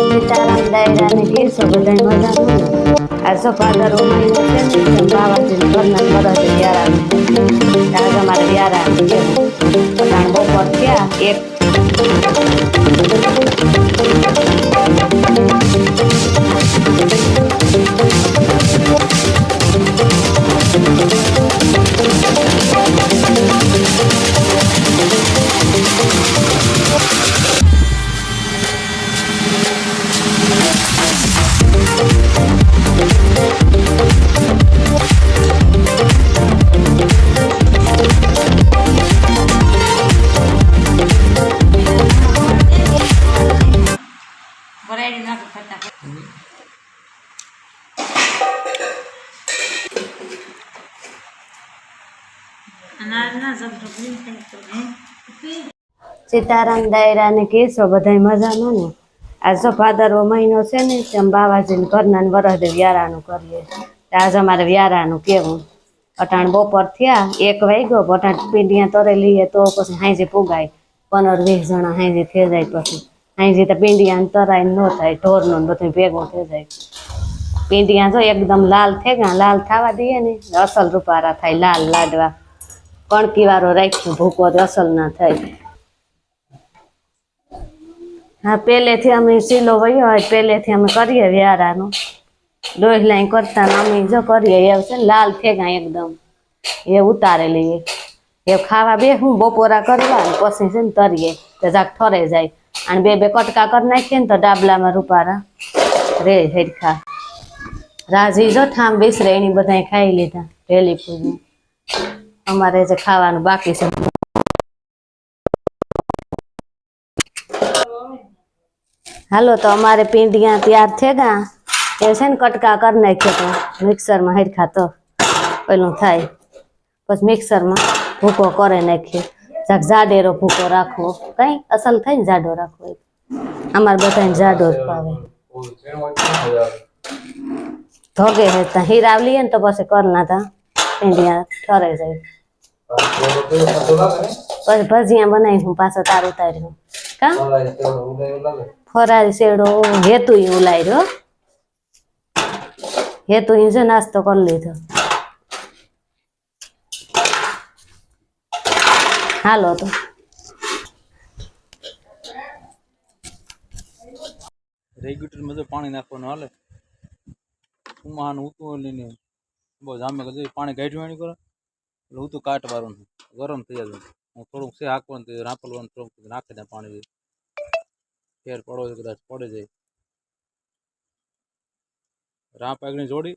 సీతారామదైరానికి శుభోదయం అసో ఫాదర్ బాబాజీని కొందరు కూడా చేయాలని దాదాపు మరి వ్యారానికి అనుభవం వచ్చా ફટાફટ અનાજના જબરો ગ્રીન થાય તો હે સીતારામ ડાયરાને કેસો બધાય મજાનું ને આ સફાદરો મહિનો છે ને તેમ બાવાજીને ઘરના વરસ વ્યારાનું કરીએ આજ અમારે વ્યારાનું કેવું અટાણ બપોર થયા એક વાગ્યો અટાણ પીંડિયા તરે લઈએ તો પછી હાંજે પુગાય પંદર વીસ જણા હાંજે થઈ જાય પછી હાંજે તો પીંડિયા તરાય ન થાય, ઢોરનું ને બધું ભેગું થઈ જાય. પીંડિયા જો એકદમ લાલ થઈ ગયા, લાલ થવા દઈએ ને અસલ રૂપારા થાય, લાલ લાડવા. કણકી વાળો રાખ્યું, ભૂકો અસલ ના થાય. હા, પહેલેથી અમે સીલો વયો હોય, પહેલેથી અમે કરીએ વ્યારાનું. દોઢ લાઈ કરતા અમે જો કરીએ, એવું છે લાલ ફેગા એકદમ. એ ઉતારે લઈએ. એ ખાવા બે હું બપોરા કરવા પછી છે ને તરીએ, તો જાક ઠરે જાય. અને બે બે કટકા કરી નાખીએ ને તો ડાબલામાં રૂપારા રે હેરખા. રાજી જો ઠામ બેસરે, એની બધા ખાઈ લીધા રેલી પૂરી. અમારે જે ખાવાનું બાકી છે. હાલો, તો અમારે પીંડિયા તૈયાર છે ગા. એ છે ને કટકા કરી નાખ્યો તો મિક્સરમાં હેરખા તો પેલું થાય. પછી મિક્સરમાં ભૂકો કરે નાખીએ. જાડેરો ભૂકો રાખવો. કઈ? અસલ થાય ને જાડો રાખવો અમારે બધાને જાડો જ પાવે ધોગે હે તો. હીરાવ લઈએ ને તો પછી કર નાતા. પીંડિયા ઠરે જાય. પછી ભજીયા બનાવી હું પાછો તાર ઉતાર્યો. કા? ફરારી શેડો હેતુ ઉલાર્યો હેતુ જો નાસ્તો કરી લીધો. હાલો તો. રેગ્યુલેટરમાં તો પાણી નાખવાનું હાલે. ઉમાન ઉતું લઈને બહુ જામે કરી પાણી કાઢ્યું એની કરે એટલે ઉતું કાટવાનું ગરમ થઈ જાય હું થોડુંક છે હાંકવાનું તો રાપલવાનું થોડુંક નાખી દે પાણી ફેર પડો કદાચ પડે જાય. રાપ આગળ જોડી.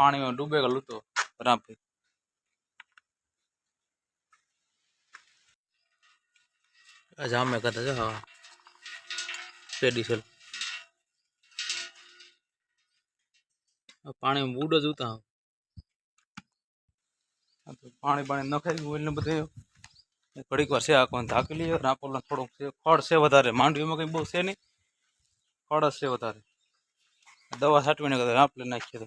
પર પાણીમાં ડૂબે ગયેલું તો રાપે આ જામે કરતા છે હા. પેડિસલ પાણી બૂડ જ ઉતા પાણી પાણી નખાઈ ગયું એટલે બધું. ઘડીક વાર છે આખો ધાકી લઈએ? રાપોલ થોડુંક છે. ખડ છે વધારે. માંડવીમાં કંઈ બહુ છે નહીં. ખડ જ છે વધારે. દવા છાંટવીને કદાચ આપણે નાખીએ તો.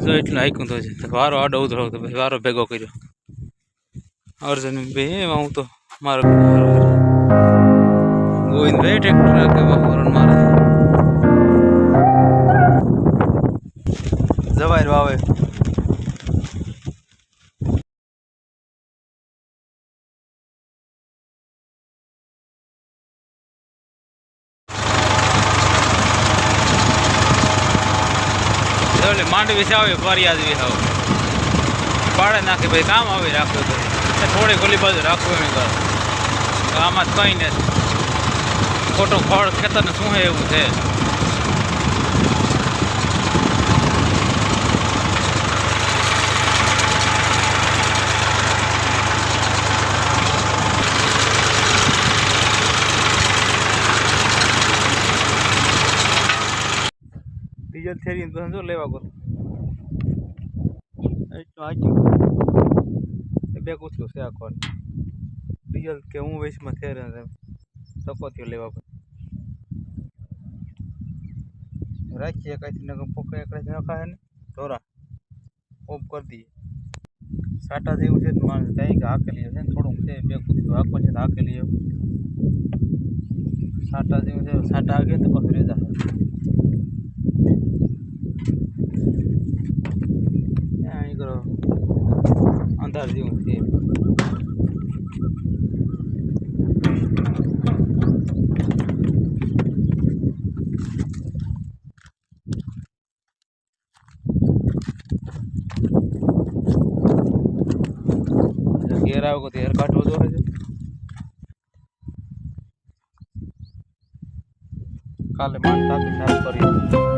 જો એટલું આઈકું તો છે. વારો આડો ઉધરો તો ભાઈ વારો ભેગો કર્યો. અર્જુન ભાઈ એમાં હું તો મારો ગોવિંદભાઈ ટ્રેક્ટર કે વરણ મારે. જવાય વાવે. માંડવી છે આવી, ફરિયાદ હાવ. પાડે નાખે ભાઈ કામ આવી રાખવું તો. એટલે થોડી ગોલી બાજુ રાખવું એમ કરો આમાં જ કંઈ નથી. ખોટું ફળ ખેતરને શું એવું છે? ડીઝલ થેરી તો જો લેવા આગ્યું એ બે કૂતરું છે આખો ડીઝલ કે હું વેચમાં તકો થયો લેવા પડે રાખીએ કાંઈથી નગર પકડે એકડે નખાય ને ધોરા. ઓફ કરી દઈએ. સાટા જેવું છે તો માણસ ત્યાં કે હાકેલી છે ને થોડુંક છે બે કૂતરું આખો છે હાકેલી સાટા જેવું છે સાટા હાકે તો પાછું રેજા राज़ी होती है को हो दो काले मानता करिए।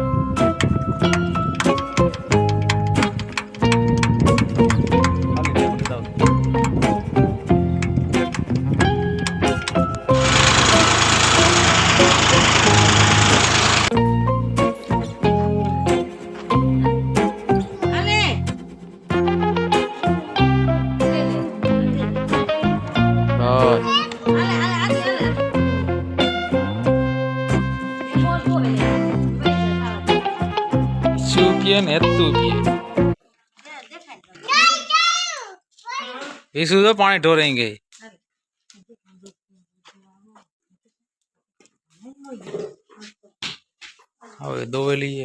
বিয়েন এত বিয়ে इसको तो पानी दो लिए।